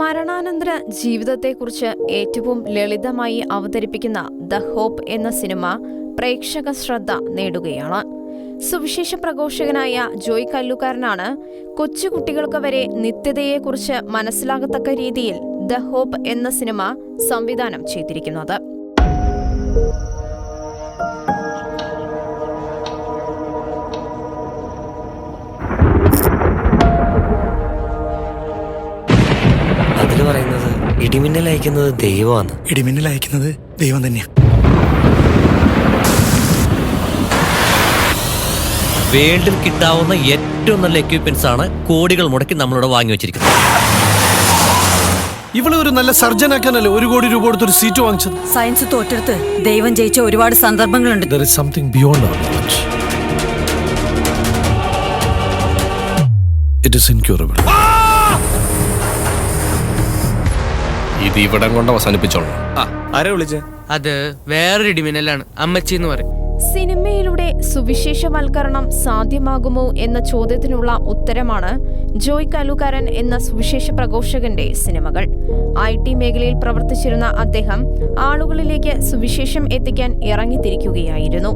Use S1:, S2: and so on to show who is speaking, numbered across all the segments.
S1: മരണാനന്തര ജീവിതത്തെക്കുറിച്ച് ഏറ്റവും ലളിതമായി അവതരിപ്പിക്കുന്ന ദ ഹോപ്പ് എന്ന സിനിമ പ്രേക്ഷക ശ്രദ്ധ നേടുകയാണ്. സുവിശേഷ പ്രഘോഷകനായ ജോയ് കല്ലുകാരനാണ് കൊച്ചുകുട്ടികൾക്ക് വരെ നിത്യതയെക്കുറിച്ച് മനസ്സിലാകത്തക്ക രീതിയിൽ ദ ഹോപ്പ് എന്ന സിനിമ സംവിധാനം ചെയ്തിരിക്കുന്നത്.
S2: ഇടിമിന്നൽ അയക്കുന്നത് ദൈവമാണ്.
S3: ഇടിമിന്നൽ അയക്കുന്നത് ദൈവം തന്നെയാണ്
S4: വേൾഡിൽ കിട്ടാവുന്ന ഏറ്റവും നല്ല എക്യുപ്മെന്റ്സ് ആണ് കോടികൾ മുടക്കി നമ്മളിവിടെ വാങ്ങി വെച്ചിരിക്കുന്നത്.
S5: ഇവളെ ഒരു നല്ല സർജനാക്കാനല്ലേ ഒരു കോടി രൂപ കൊടുത്ത് ഒരു സീറ്റ് വാങ്ങിച്ചത്?
S6: സയൻസ് തോറ്റെടുത്ത് ദൈവം ജയിച്ച ഒരുപാട് സന്ദർഭങ്ങളുണ്ട്.
S5: There is something beyond our it is incurable ഇത് ഇവിടം കൊണ്ട് അവസാനിപ്പിച്ചോളൂ.
S7: ആരെ വിളിച്ചേ?
S8: അത് വേറൊരു ഡിമിനലാണ് അമ്മച്ചി എന്ന് പറയും.
S1: സിനിമയിലൂടെ സുവിശേഷവൽക്കരണം സാധ്യമാകുമോ എന്ന ചോദ്യത്തിനുള്ള ഉത്തരമാണ് ജോയ് കലുകാരൻ എന്ന സുവിശേഷ പ്രഘോഷകന്റെ സിനിമകൾ. ഐ ടി മേഖലയിൽ പ്രവർത്തിച്ചിരുന്ന അദ്ദേഹം ആളുകളിലേക്ക് സുവിശേഷം എത്തിക്കാൻ ഇറങ്ങിത്തിരിക്കുകയായിരുന്നു.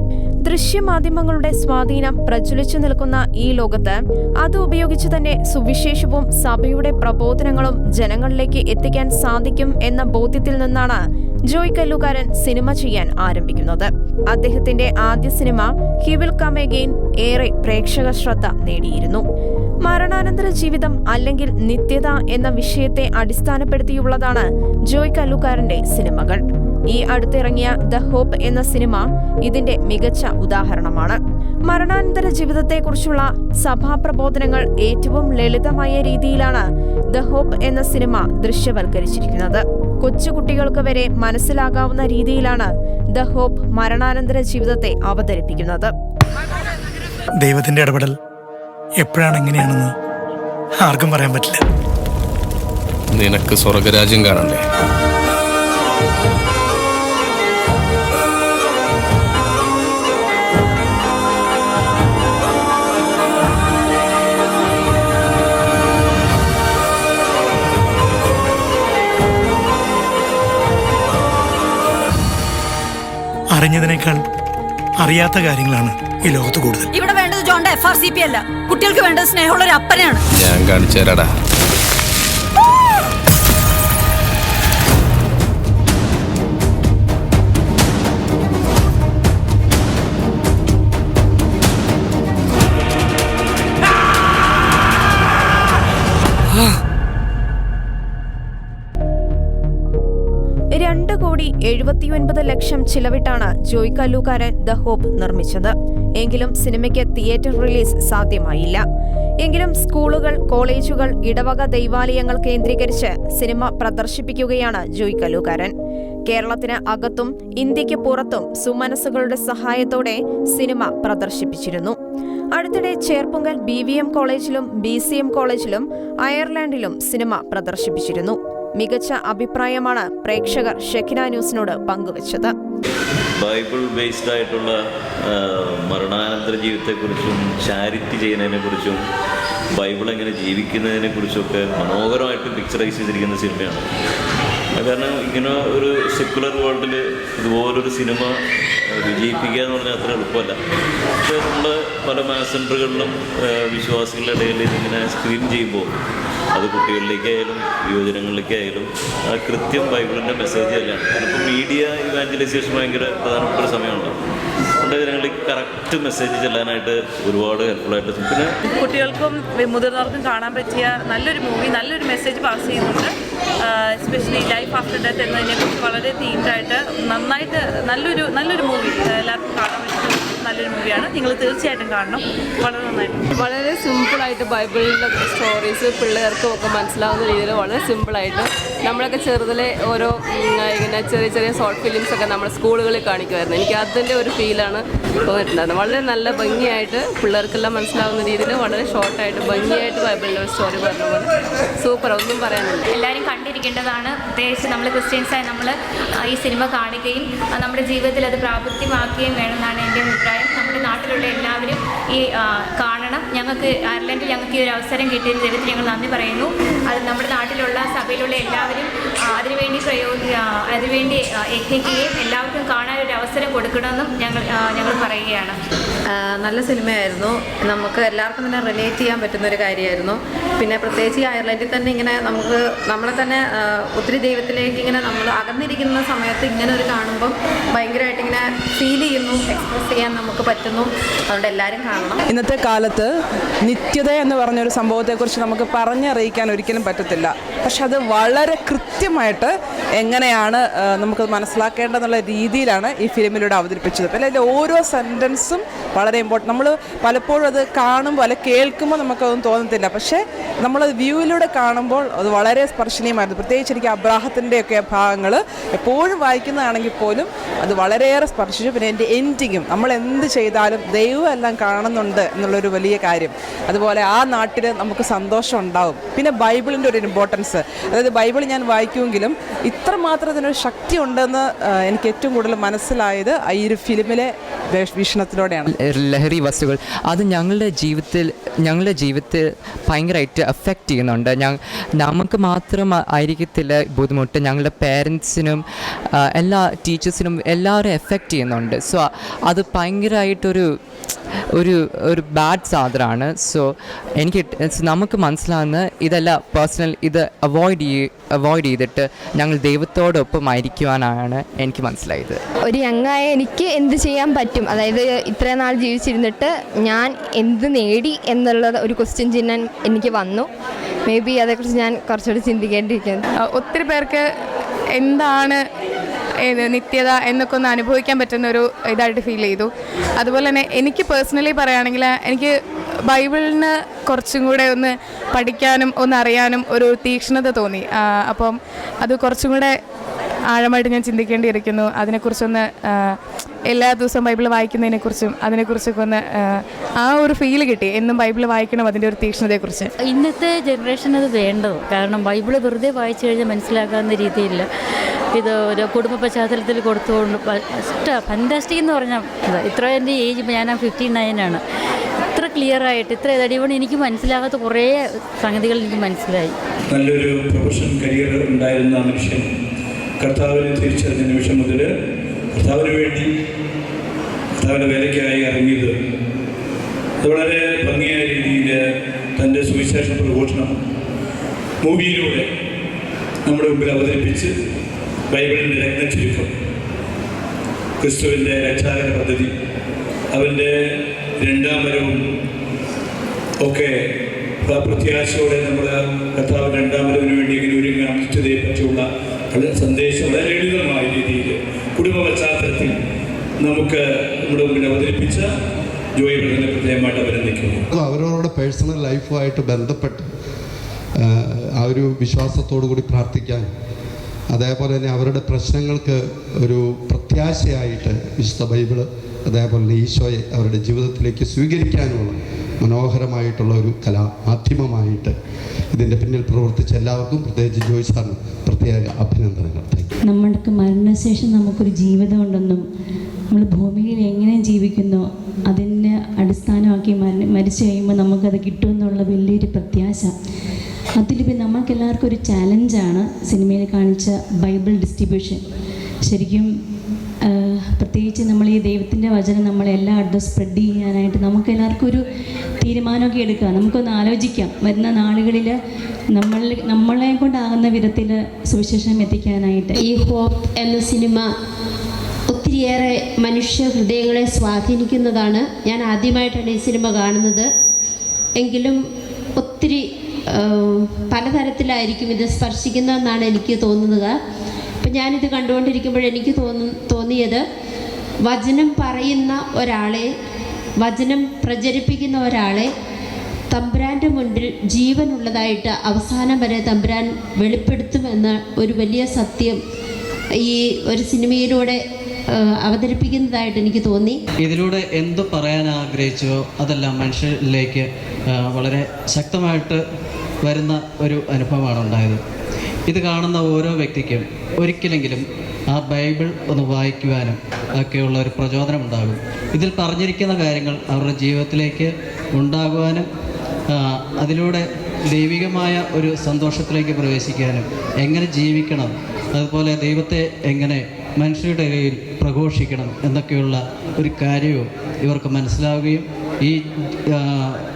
S1: ദൃശ്യമാധ്യമങ്ങളുടെ സ്വാധീനം പ്രജ്വലിച്ചു നിൽക്കുന്ന ഈ ലോകത്ത് അത് ഉപയോഗിച്ച് തന്നെ സുവിശേഷവും സഭയുടെ പ്രബോധനങ്ങളും ജനങ്ങളിലേക്ക് എത്തിക്കാൻ സാധിക്കും എന്ന ബോധ്യത്തിൽ നിന്നാണ് ജോയ് കല്ലുകാരൻ സിനിമ ചെയ്യാൻ ആരംഭിക്കുന്നത്. അദ്ദേഹത്തിന്റെ ആദ്യ cinema he will come again ഏറെ പ്രേക്ഷക ശ്രദ്ധ നേടിയിരുന്നു. മരണാനന്തര ജീവിതം അല്ലെങ്കിൽ നിത്യത എന്ന വിഷയത്തെ അടിസ്ഥാനപ്പെടുത്തിയുള്ളതാണ് ജോയ് കല്ലുകാരന്റെ സിനിമകൾ. ഈ അടുത്തിറങ്ങിയ ദ ഹോപ്പ് എന്ന സിനിമ ഇതിന്റെ മികച്ച ഉദാഹരണമാണ്. മരണാനന്തര ജീവിതത്തെക്കുറിച്ചുള്ള സഭാപ്രബോധനങ്ങൾ ഏറ്റവും ലളിതമായ രീതിയിലാണ് ദ ഹോപ്പ് എന്ന സിനിമ ദൃശ്യവൽക്കരിച്ചിരിക്കുന്നത്. കൊച്ചുകുട്ടികൾക്ക് വരെ മനസ്സിലാകാവുന്ന രീതിയിലാണ് ദ ഹോപ്പ് മരണാനന്തര ജീവിതത്തെ അവതരിപ്പിക്കുന്നത്.
S3: ദൈവത്തിന്റെ ഇടപെടൽ എപ്പോഴാണ് എങ്ങനെയാണെന്ന് ആർക്കും പറയാൻ പറ്റില്ല.
S5: നിനക്ക് സ്വർഗരാജ്യം കാണണ്ടേ?
S3: അറിഞ്ഞതിനേക്കാൾ അറിയാത്ത കാര്യങ്ങളാണ് ഈ ലോകത്ത് കൂടുതൽ.
S6: ഇവിടെ വേണ്ടത് ജോണ്ട എഫ് ആർ സി പി അല്ല. കുട്ടികൾക്ക് വേണ്ടത് സ്നേഹമുള്ള ഒരു അപ്പനെയാണ്.
S5: ഞാൻ കാണിച്ചു തരാടാ
S1: രണ്ട് കോടി എഴുപത്തിയൊൻപത് ലക്ഷം ചിലവിട്ടാണ് ജോയ് കല്ലൂക്കാരൻ ദ ഹോപ്പ് നിർമ്മിച്ചത്. എങ്കിലും സിനിമയ്ക്ക് തിയേറ്റർ റിലീസ് സാധ്യമായില്ല. എങ്കിലും സ്കൂളുകൾ കോളേജുകൾ ഇടവക ദൈവാലയങ്ങൾ കേന്ദ്രീകരിച്ച് സിനിമ പ്രദർശിപ്പിക്കുകയാണ് ജോയ് കല്ലൂക്കാരൻ. കേരളത്തിന് അകത്തും ഇന്ത്യയ്ക്ക് പുറത്തും സുമനസ്സുകളുടെ സഹായത്തോടെ സിനിമ പ്രദർശിപ്പിച്ചിരുന്നു. അടുത്തിടെ ചേർപ്പുങ്കൽ ബി വി എം കോളേജിലും ബി സി എം കോളേജിലും അയർലാൻഡിലും സിനിമ പ്രദർശിപ്പിച്ചിരുന്നു. മികച്ച അഭിപ്രായമാണ് പ്രേക്ഷകർ ഷെഖിന ന്യൂസിനോട് പങ്കുവച്ചത്.
S9: ബൈബിൾ ബേസ്ഡ് ആയിട്ടുള്ള മരണാനന്തര ജീവിതത്തെക്കുറിച്ചും ചാരിറ്റി ചെയ്യുന്നതിനെക്കുറിച്ചും ബൈബിൾ എങ്ങനെ ജീവിക്കുന്നതിനെക്കുറിച്ചൊക്കെ മനോഹരമായിട്ട് പിക്ചറൈസ് ചെയ്തിരിക്കുന്ന സിനിമയാണ് കാരണം ഇങ്ങനെ ഒരു സെക്കുലർ വേൾഡിൽ ഇതുപോലൊരു സിനിമ വിജയിപ്പിക്കുക എന്ന് പറഞ്ഞാൽ അത്ര എളുപ്പമല്ല. പക്ഷേ നമ്മൾ പല മാസൻഡറുകളിലും വിശ്വാസികളുടെ ഇടയിൽ ഇതിങ്ങനെ സ്ക്രീൻ ചെയ്യുമ്പോൾ അത് കുട്ടികളിലേക്കായാലും യുവജനങ്ങളിലേക്കായാലും കൃത്യം ബൈബിളിന്റെ മെസ്സേജ് തന്നെയാണ്. ഇപ്പോൾ മീഡിയ ഇവാഞ്ചലൈസേഷൻ ഭയങ്കര പ്രധാനപ്പെട്ട ഒരു സമയമുണ്ട് അതുകൊണ്ട് ജനങ്ങളിലേക്ക് കറക്റ്റ് മെസ്സേജ് ചെല്ലാനായിട്ട് ഒരുപാട് ഹെൽപ്ഫുള്ളായിട്ട് പിന്നെ
S10: കുട്ടികൾക്കും മുതിർന്നവർക്കും കാണാൻ പറ്റിയ നല്ലൊരു മൂവി നല്ലൊരു മെസ്സേജ് പാസ് ചെയ്യുന്നുണ്ട് എസ്പെഷ്യലി ലൈഫ് ആഫ്റ്റർ ഡെത്ത് എന്നതിനെക്കുറിച്ച് വളരെ തീംഡായിട്ട് നന്നായിട്ട് നല്ലൊരു നല്ലൊരു മൂവി എല്ലാവർക്കും കാണാൻ പറ്റുന്ന നല്ലൊരു മൂവിയാണ് നിങ്ങൾ തീർച്ചയായിട്ടും കാണണം. വളരെ നന്നായിട്ട്
S11: വളരെ സിമ്പിളായിട്ട് ബൈബിളിലെ സ്റ്റോറീസ് പിള്ളേർക്കും ഒക്കെ മനസ്സിലാവുന്ന രീതിയിൽ വളരെ സിമ്പിളായിട്ട് നമ്മളൊക്കെ ചെറുതിലെ ഓരോ ഇങ്ങനെ ചെറിയ ചെറിയ ഷോർട്ട് ഫിലിംസ് ഒക്കെ നമ്മൾ സ്കൂളുകളിൽ കാണിക്കുമായിരുന്നു. എനിക്ക് അതിന്റെ ഒരു ഫീലാണ് തോന്നിയിട്ടുണ്ടായിരുന്നത്. വളരെ നല്ല ഭംഗിയായിട്ട് പിള്ളേർക്കെല്ലാം മനസ്സിലാവുന്ന രീതിയിൽ വളരെ ഷോർട്ടായിട്ട് ഭംഗിയായിട്ട് ബൈബിളിലെ സ്റ്റോറി പറഞ്ഞ പോലെ. സൂപ്പർ ഒന്നും പറയാനില്ല.
S12: എല്ലാവരും കണ്ടിരിക്കേണ്ടതാണ് പ്രത്യേകിച്ച് നമ്മൾ ക്രിസ്ത്യൻസായി നമ്മൾ ഈ സിനിമ കാണുകയും നമ്മുടെ ജീവിതത്തിൽ അത് പ്രാവർത്തികമാക്കുകയും വേണമെന്നാണ് എന്റെ അഭിപ്രായം. നമ്മുടെ നാട്ടിലുള്ള എല്ലാവരും ഈ കാണണം ഞങ്ങൾക്ക് അയർലൻഡിൽ ഞങ്ങൾക്ക് ഈ ഒരു അവസരം കിട്ടിയതിന് ദൈവത്തിന് ഞങ്ങൾ നന്ദി പറയുന്നു. അത് നമ്മുടെ നാട്ടിലുള്ള സഭയിലുള്ള
S13: എല്ലാവരും അതിനുവേണ്ടി പ്രയോഗി ആ, അതിനുവേണ്ടി യത്നിക്കുകയും എല്ലാവർക്കും കാണാൻ ഒരു അവസരം കൊടുക്കണമെന്നും ഞങ്ങൾ ഞങ്ങൾ പറയുകയാണ്.
S12: നല്ല സിനിമയായിരുന്നു. നമുക്ക് എല്ലാവർക്കും തന്നെ റിലേറ്റ് ചെയ്യാൻ പറ്റുന്ന ഒരു കാര്യമായിരുന്നു. പിന്നെ പ്രത്യേകിച്ച് ഈ അയർലൻഡിൽ തന്നെ ഇങ്ങനെ നമുക്ക് നമ്മളെ തന്നെ ഒത്തിരി ദൈവത്തിലേക്ക് ഇങ്ങനെ നമ്മൾ അകന്നിരിക്കുന്ന സമയത്ത് ഇങ്ങനെ ഒരു കാണുമ്പം ഭയങ്കരമായിട്ട് ഇങ്ങനെ ഫീൽ ചെയ്യുന്നു എക്സ്പ്രസ് ചെയ്യാൻ നമുക്ക് പറ്റുന്നു. അതുകൊണ്ട് എല്ലാവരും കാണണം.
S14: ഇന്നത്തെ കാലത്ത് നിത്യത എന്ന് പറഞ്ഞൊരു സംഭവത്തെക്കുറിച്ച് നമുക്ക് പറഞ്ഞറിയിക്കാൻ ഒരിക്കലും പറ്റത്തില്ല. പക്ഷെ അത് വളരെ കൃത്യമായിട്ട് എങ്ങനെയാണ് നമുക്ക് മനസ്സിലാക്കേണ്ടതെന്നുള്ള രീതിയിലാണ് ഈ ഫിലിമിലൂടെ അവതരിപ്പിച്ചത്. പിന്നെ അതിന്റെ ഓരോ സെന്റൻസും വളരെ ഇമ്പോർട്ടന്റ് നമ്മൾ പലപ്പോഴും അത് കാണുമ്പോൾ അല്ലെ കേൾക്കുമ്പോൾ നമുക്കതൊന്നും തോന്നത്തില്ല. പക്ഷേ നമ്മളത് വ്യൂവിലൂടെ കാണുമ്പോൾ അത് വളരെ സ്പർശനീയമായിരുന്നു. പ്രത്യേകിച്ച് എനിക്ക് അബ്രാഹത്തിന്റെയൊക്കെ ഭാഗങ്ങൾ എപ്പോഴും വായിക്കുന്നതാണെങ്കിൽ പോലും അത് വളരെയേറെ സ്പർശിച്ചു. പിന്നെ എന്റെ എൻഡിങ്ങും നമ്മൾ എന്ത് ചെയ്താലും ദൈവം എല്ലാം കാണുന്നുണ്ട് എന്നുള്ളൊരു വലിയ കാര്യം. അതുപോലെ ആ നാട്ടിൽ നമുക്ക് സന്തോഷം ഉണ്ടാവും. പിന്നെ ബൈബിളിന്റെ ഒരു ഇമ്പോർട്ടൻസ് അതായത് ബൈബിൾ ഞാൻ വായിക്കുമെങ്കിലും ഇത്രമാത്രം ഇതിനൊരു ശക്തി ഉണ്ടെന്ന് എനിക്ക് ഏറ്റവും കൂടുതൽ മനസ്സിലായത് ഈ ഒരു ഫിലിമിലെ വീക്ഷ- വീക്ഷണത്തിലൂടെയാണ്.
S15: ലഹരി വസ്തുക്കൾ. അത് ഞങ്ങളുടെ ജീവിതത്തിൽ ഞങ്ങളുടെ ജീവിതത്തിൽ ഭയങ്കരമായിട്ട് അഫക്റ്റ് ചെയ്യുന്നുണ്ട്. നമുക്ക് മാത്രം ആയിരിക്കത്തില്ല ബുദ്ധിമുട്ട്. ഞങ്ങളുടെ പേരൻസിനും എല്ലാ ടീച്ചേഴ്സിനും എല്ലാവരും എഫക്റ്റ് ചെയ്യുന്നുണ്ട്. സോ അത് ഭയങ്കരമായിട്ടൊരു ഒരു ഒരു ബാഡ് സാധനമാണ് സോ എനിക്ക് നമുക്ക് മനസ്സിലാകുന്ന ഇതല്ല പേഴ്സണൽ ഇത് അവോയ്ഡ് ചെയ്യ അവോയ്ഡ് ചെയ്തിട്ട് ഞങ്ങൾ ദൈവത്തോടൊപ്പം ആയിരിക്കുവാനാണ് എനിക്ക് മനസ്സിലായത്.
S16: ഒരു യങ്ങായ എനിക്ക് എന്ത് ചെയ്യാൻ പറ്റും? അതായത് ഇത്രയും നാൾ ജീവിച്ചിരുന്നിട്ട് ഞാൻ എന്ത് നേടി എന്നുള്ള ഒരു ക്വസ്റ്റ്യൻ ചിഹ്നം എനിക്ക് വന്നു. മേ ബി അതേക്കുറിച്ച് ഞാൻ കുറച്ചുകൂടി ചിന്തിക്കേണ്ടിയിരിക്കുന്നു.
S12: ഒത്തിരി പേർക്ക് എന്താണ് നിത്യത എന്നൊക്കെ ഒന്ന് അനുഭവിക്കാൻ പറ്റുന്ന ഒരു ഇതായിട്ട് ഫീൽ ചെയ്തു. അതുപോലെ തന്നെ എനിക്ക് പേഴ്സണലി പറയുകയാണെങ്കിൽ എനിക്ക് ബൈബിളിന് കുറച്ചും കൂടെ ഒന്ന് പഠിക്കാനും ഒന്ന് അറിയാനും ഒരു തീക്ഷ്ണത തോന്നി. അപ്പം അത് കുറച്ചും കൂടെ ആഴമായിട്ട് ഞാൻ ചിന്തിക്കേണ്ടിയിരിക്കുന്നു. അതിനെക്കുറിച്ചൊന്ന് എല്ലാ ദിവസവും ബൈബിൾ വായിക്കുന്നതിനെക്കുറിച്ചും അതിനെക്കുറിച്ചൊക്കെ ഒന്ന് ആ, ഒരു ഫീൽ കിട്ടി. എന്നും ബൈബിൾ വായിക്കണം അതിന്റെ ഒരു തീക്ഷ്ണതയെക്കുറിച്ച്.
S16: ഇന്നത്തെ ജനറേഷൻ അത് വേണ്ടത്. കാരണം ബൈബിൾ വെറുതെ വായിച്ചു കഴിഞ്ഞാൽ മനസ്സിലാക്കാവുന്ന രീതിയിൽ ഇത് ഒരു കുടുംബ പശ്ചാത്തലത്തിൽ കൊടുത്തുകൊണ്ട് ഫാന്റാസ്റ്റിക് എന്ന് പറഞ്ഞാൽ ഇത്. ഇത്ര എന്റെ ഏജ് ഇപ്പോൾ ഞാൻ ഫിഫ്റ്റി നയനാണ് ഇത്ര ക്ലിയർ ആയിട്ട് ഇത്ര ഇതടിപൊളി എനിക്ക് മനസ്സിലാകാത്ത കുറേ സംഗതികൾ എനിക്ക് മനസ്സിലായി.
S3: നല്ലൊരു പ്രൊഫഷണൽ കരിയർ ഉണ്ടായിരുന്ന മനുഷ്യൻ കർത്താവിനെ തിരിച്ചറിഞ്ഞ നിമിഷം മുതൽ കർത്താവിന് വേണ്ടി കർത്താവിന്റെ വേലയ്ക്കായി ഇറങ്ങിയത്. അത് വളരെ ഭംഗിയായ രീതിയിൽ തന്റെ സുവിശേഷ പ്രഘോഷണം മൂവിയിലൂടെ നമ്മുടെ മുമ്പിൽ അവതരിപ്പിച്ച് ബൈബിളിന്റെ ചുരുക്കം ക്രിസ്തുവിന്റെ രക്ഷാകര പദ്ധതി അവന്റെ രണ്ടാം വരവും ഒക്കെ പ്രത്യാശയോടെ നമ്മൾ കർത്താവ് രണ്ടാം വരവിന് വേണ്ടി ഇങ്ങനെ ഒരുങ്ങാം നിശ്ചിതയെ പറ്റിയുള്ള സന്ദേശം വളരെ ലളിതമായ രീതിയിൽ കുടുംബ പശ്ചാത്തലത്തിൽ നമുക്ക് നമ്മുടെ മുമ്പിൽ അവതരിപ്പിച്ച ജോയി ബ്രദറിനെ പ്രത്യേകമായിട്ട് അഭിനന്ദിക്കുന്നു.
S17: അവരവരുടെ പേഴ്സണൽ ലൈഫുമായിട്ട് ബന്ധപ്പെട്ട് ആ ഒരു വിശ്വാസത്തോടു കൂടി പ്രാർത്ഥിക്കാൻ അതേപോലെ തന്നെ അവരുടെ പ്രശ്നങ്ങൾക്ക് ഒരു പ്രത്യാശയായിട്ട് വിശുദ്ധ ബൈബിൾ അതേപോലെ തന്നെ ഈശോയെ അവരുടെ ജീവിതത്തിലേക്ക് സ്വീകരിക്കാനുള്ള മനോഹരമായിട്ടുള്ള ഒരു കലാ മാധ്യമമായിട്ട് ഇതിന്റെ പിന്നിൽ പ്രവർത്തിച്ച എല്ലാവർക്കും പ്രത്യേകിച്ച് ജോയ് സാറിന് പ്രത്യേക അഭിനന്ദനങ്ങൾ.
S16: നമ്മൾക്ക് മരണശേഷം നമുക്കൊരു ജീവിതമുണ്ടെന്നും നമ്മൾ ഭൂമിയിൽ എങ്ങനെ ജീവിക്കുന്നു അതിനെ അടിസ്ഥാനമാക്കി മര മരിച്ചു കഴിയുമ്പോൾ നമുക്കത് കിട്ടുമെന്നുള്ള വലിയൊരു പ്രത്യാശ. അതിലിപ്പോൾ നമുക്കെല്ലാവർക്കും ഒരു ചാലഞ്ചാണ് സിനിമയിൽ കാണിച്ച ബൈബിൾ ഡിസ്ട്രിബ്യൂഷൻ ശരിക്കും പ്രത്യേകിച്ച് നമ്മൾ ഈ ദൈവത്തിന്റെ വചനം നമ്മൾ എല്ലായിടത്തും സ്പ്രെഡ് ചെയ്യാനായിട്ട് നമുക്ക് എല്ലാവർക്കും ഒരു തീരുമാനമൊക്കെ എടുക്കാം. നമുക്കൊന്ന് ആലോചിക്കാം. വരുന്ന നാളുകളിൽ നമ്മൾ നമ്മളെ കൊണ്ടാകുന്ന വിധത്തിൽ സുവിശേഷം എത്തിക്കാനായിട്ട്.
S13: ഈ ഹോപ്പ് എന്ന സിനിമ ഒത്തിരിയേറെ മനുഷ്യ ഹൃദയങ്ങളെ സ്വാധീനിക്കുന്നതാണ്. ഞാൻ ആദ്യമായിട്ടാണ് ഈ സിനിമ കാണുന്നത്. എങ്കിലും ഒത്തിരി പലതരത്തിലായിരിക്കും ഇത് സ്പർശിക്കുന്നതെന്നാണ് എനിക്ക് തോന്നുന്നത്. അപ്പം ഞാനിത് കണ്ടുകൊണ്ടിരിക്കുമ്പോൾ എനിക്ക് തോന്നു തോന്നിയത് വചനം പറയുന്ന ഒരാളെ വചനം പ്രചരിപ്പിക്കുന്ന ഒരാളെ തമ്പുരാന്റെ മുൻപിൽ ജീവനുള്ളതായിട്ട് അവസാനം വരെ തമ്പുരാൻ വെളിപ്പെടുത്തുമെന്ന ഒരു വലിയ സത്യം ഈ ഒരു സിനിമയിലൂടെ അവതരിപ്പിക്കുന്നതായിട്ട് എനിക്ക് തോന്നി.
S16: ഇതിലൂടെ എന്ത് പറയാൻ ആഗ്രഹിച്ചോ അതെല്ലാം മനുഷ്യരിലേക്ക് വളരെ ശക്തമായിട്ട് വരുന്ന ഒരു അനുഭവമാണ് ഉണ്ടായത്. ഇത് കാണുന്ന ഓരോ വ്യക്തിക്കും ഒരിക്കലെങ്കിലും ആ ബൈബിൾ ഒന്ന് വായിക്കുവാനും ഒക്കെയുള്ള ഒരു പ്രചോദനം ഉണ്ടാകും. ഇതിൽ പറഞ്ഞിരിക്കുന്ന കാര്യങ്ങൾ അവരുടെ ജീവിതത്തിലേക്ക് ഉണ്ടാകുവാനും അതിലൂടെ
S18: ദൈവികമായ ഒരു സന്തോഷത്തിലേക്ക് പ്രവേശിക്കാനും എങ്ങനെ ജീവിക്കണം അതുപോലെ ദൈവത്തെ എങ്ങനെ മനുഷ്യരുടെ ഇടയിൽ പ്രഘോഷിക്കണം എന്നൊക്കെയുള്ള ഒരു കാര്യവും ഇവർക്ക് മനസ്സിലാവുകയും ഈ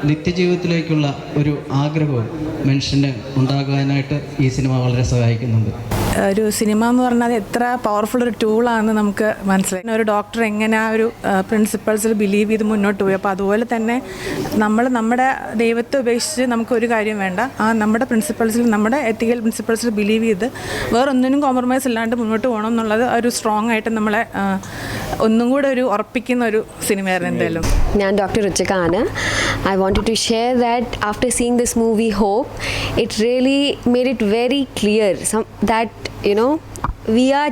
S18: നിത്യജീവിതത്തിലേക്കുള്ള ഒരു ആഗ്രഹവും മനുഷ്യന് ഉണ്ടാകുവാനായിട്ട് ഈ സിനിമ വളരെ സഹായിക്കുന്നുണ്ട്.
S19: ഒരു സിനിമ എന്ന് പറഞ്ഞാൽ എത്ര പവർഫുൾ ഒരു ടൂളാണെന്ന് നമുക്ക് മനസ്സിലായി. ഒരു ഡോക്ടർ എങ്ങനെ ആ ഒരു പ്രിൻസിപ്പൾസിൽ ബിലീവ് ചെയ്ത് മുന്നോട്ട് പോയി. അപ്പോൾ അതുപോലെ തന്നെ നമ്മൾ നമ്മുടെ ദൈവത്തെ ഉപേക്ഷിച്ച് നമുക്ക് ഒരു കാര്യം വേണ്ട. ആ നമ്മുടെ പ്രിൻസിപ്പൾസിൽ നമ്മുടെ എത്തിക്കൽ പ്രിൻസിപ്പൾസിൽ ബിലീവ് ചെയ്ത് വേറൊന്നിനും കോംപ്രമൈസ് ഇല്ലാണ്ട് മുന്നോട്ട് പോകണം എന്നുള്ളത് ഒരു സ്ട്രോങ് ആയിട്ട് നമ്മളെ ഒന്നും കൂടെ ഒരു ഉറപ്പിക്കുന്ന ഒരു സിനിമയായിരുന്നു എന്തായാലും.
S20: ഞാൻ doctor രുചികാണ് I want to share that after seeing this movie hope it really made it very clear some that you know we are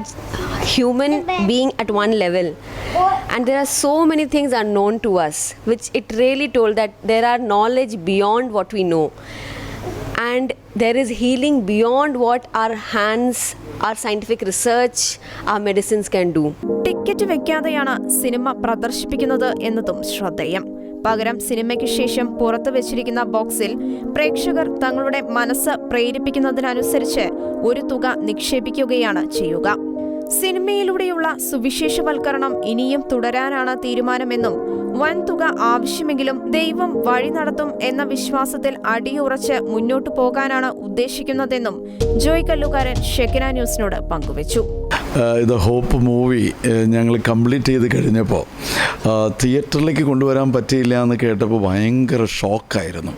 S20: human being at one level and there are so many things unknown to us which it really told that there are knowledge beyond what we know and there is healing beyond what our hands our scientific research our medicines can do
S1: ticket വെക്കാതെയാണ് cinema പ്രദർശിപ്പിക്കുന്നത് എന്നതും ശ്രദ്ധേയം പകരം സിനിമയ്ക്ക് ശേഷം പുറത്തു വെച്ചിരിക്കുന്ന ബോക്സിൽ പ്രേക്ഷകർ തങ്ങളുടെ മനസ്സ് പ്രേരിപ്പിക്കുന്നതിനനുസരിച്ച് ഒരു തുക നിക്ഷേപിക്കുകയാണ് ചെയ്യുക. സിനിമയിലൂടെയുള്ള സുവിശേഷവൽക്കരണം ഇനിയും തുടരാനാണ് തീരുമാനമെന്നും വൻ തുക ആവശ്യമെങ്കിലും ദൈവം വഴി നടത്തും എന്ന വിശ്വാസത്തിൽ അടിയുറച്ച് മുന്നോട്ടു പോകാനാണ് ഉദ്ദേശിക്കുന്നതെന്നും ജോയ് കല്ലുകാരൻ ഷെക്കിന ന്യൂസിനോട് പങ്കുവച്ചു.
S21: ഇത് ഹോപ്പ് മൂവി ഞങ്ങൾ കംപ്ലീറ്റ് ചെയ്ത് കഴിഞ്ഞപ്പോൾ തിയേറ്ററിലേക്ക് കൊണ്ടുവരാൻ പറ്റിയില്ല എന്ന് കേട്ടപ്പോൾ ഭയങ്കര ഷോക്കായിരുന്നു.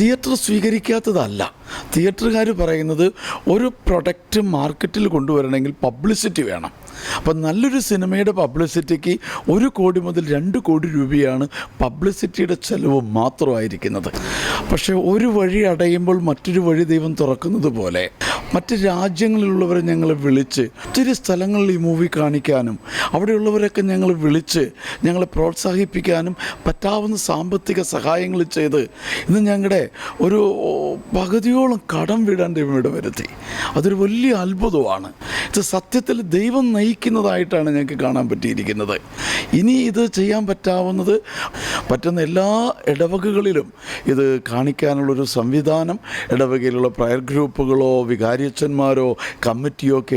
S21: തിയേറ്റർ സ്വീകരിക്കാത്തതല്ല. തിയേറ്ററുകാർ പറയുന്നത് ഒരു പ്രൊഡക്റ്റ് മാർക്കറ്റിൽ കൊണ്ടുവരണമെങ്കിൽ പബ്ലിസിറ്റി വേണം. അപ്പം നല്ലൊരു സിനിമയുടെ പബ്ലിസിറ്റിക്ക് ഒരു കോടി മുതൽ രണ്ട് കോടി രൂപയാണ് പബ്ലിസിറ്റിയുടെ ചെലവ് മാത്രമായിരിക്കുന്നത്. പക്ഷേ ഒരു വഴി അടയുമ്പോൾ മറ്റൊരു വഴി ദൈവം തുറക്കുന്നത് പോലെ മറ്റ് രാജ്യങ്ങളിലുള്ളവരെ ഞങ്ങൾ വിളിച്ച് ഒത്തിരി സ്ഥലങ്ങളിൽ ഈ മൂവി കാണിക്കാനും അവിടെയുള്ളവരൊക്കെ ഞങ്ങൾ വിളിച്ച് ഞങ്ങളെ പ്രോത്സാഹിപ്പിക്കാനും പറ്റാവുന്ന സാമ്പത്തിക സഹായങ്ങൾ ചെയ്ത് ഇന്ന് ഞങ്ങളുടെ ഒരു പകുതിയോളം കടം വീടാൻ ദൈവം ഇടവരുത്തി അതൊരു വലിയ അത്ഭുതമാണ്. ഇത് സത്യത്തിൽ ദൈവം നയിക്കുന്നതായിട്ടാണ് ഞങ്ങൾക്ക് കാണാൻ പറ്റിയിരിക്കുന്നത്. ഇനി ഇത് ചെയ്യാൻ പറ്റാവുന്നത് പറ്റുന്ന എല്ലാ ഇടവകകളിലും ഇത് കാണിക്കാനുള്ളൊരു സംവിധാനം ഇടവകയിലുള്ള പ്രയർ ഗ്രൂപ്പുകളോ വികാരിയച്ഛന്മാരോ കമ്മിറ്റിയോ ഒക്കെ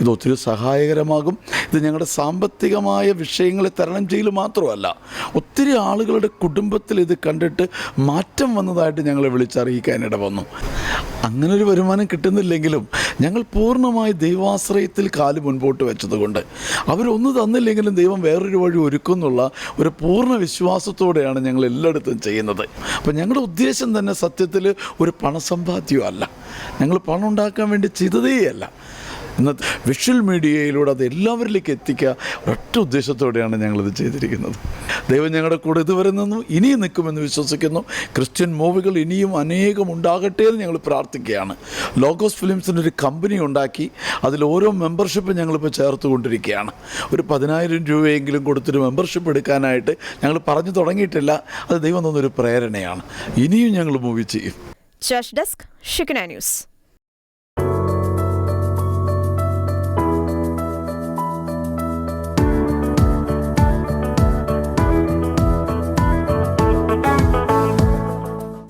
S21: ഇത് ഒത്തിരി സഹായകരമാകും. ഇത് ഞങ്ങളുടെ സാമ്പത്തികമായ വിഷയങ്ങളെ തരണം ചെയ്യൽ മാത്രമല്ല ഒത്തിരി ആളുകളുടെ കുടുംബത്തിൽ ഇത് കണ്ടിട്ട് മാറ്റം വന്നതായിട്ട് ഞങ്ങളെ വിളിച്ചറിയിക്കാനിട വന്നു അങ്ങനെ ഒരു വരുമാനം കിട്ടുന്നില്ലെങ്കിലും ഞങ്ങൾ പൂർണമായി ദൈവാശ്രയത്തിൽ കാൽ മുൻപോട്ട് വെച്ചതുകൊണ്ട് അവരൊന്ന് തന്നില്ലെങ്കിലും ദൈവം വേറൊരു വഴി ഒരുക്കുന്നുള്ള ഒരു പൂർണ വിശ്വാസത്തോടെയാണ് ഞങ്ങൾ എല്ലായിടത്തും ചെയ്യുന്നത്. അപ്പം ഞങ്ങളുടെ ഉദ്ദേശം തന്നെ സത്യത്തിൽ ഒരു പണസമ്പാദ്യമല്ല ഞങ്ങൾ പണം ഉണ്ടാക്കാൻ വേണ്ടി ചെയ്തതേയല്ല. ഇന്നത്തെ വിഷ്വൽ മീഡിയയിലൂടെ അത് എല്ലാവരിലേക്ക് എത്തിക്കുക ഒറ്റ ഉദ്ദേശത്തോടെയാണ് ഞങ്ങളിത് ചെയ്തിരിക്കുന്നത്. ദൈവം ഞങ്ങളുടെ കൂടെ ഇതുവരെ നിന്നു ഇനിയും നിൽക്കുമെന്ന് വിശ്വസിക്കുന്നു. ക്രിസ്ത്യൻ മൂവികൾ ഇനിയും അനേകം ഉണ്ടാകട്ടെ എന്ന് ഞങ്ങൾ പ്രാർത്ഥിക്കുകയാണ്. ലോഗോസ് ഫിലിംസിന്റെ ഒരു കമ്പനി ഉണ്ടാക്കി അതിൽ ഓരോ മെമ്പർഷിപ്പ് ഞങ്ങളിപ്പോൾ ചേർത്തുകൊണ്ടിരിക്കുകയാണ്. ഒരു പതിനായിരം രൂപയെങ്കിലും കൊടുത്തൊരു മെമ്പർഷിപ്പ് എടുക്കാനായിട്ട് ഞങ്ങൾ പറഞ്ഞു തുടങ്ങിയിട്ടില്ല. അത് ദൈവം തന്നൊരു പ്രേരണയാണ്. ഇനിയും ഞങ്ങൾ മൂവി ചെയ്യും.
S1: Just desk ഷിക്കന news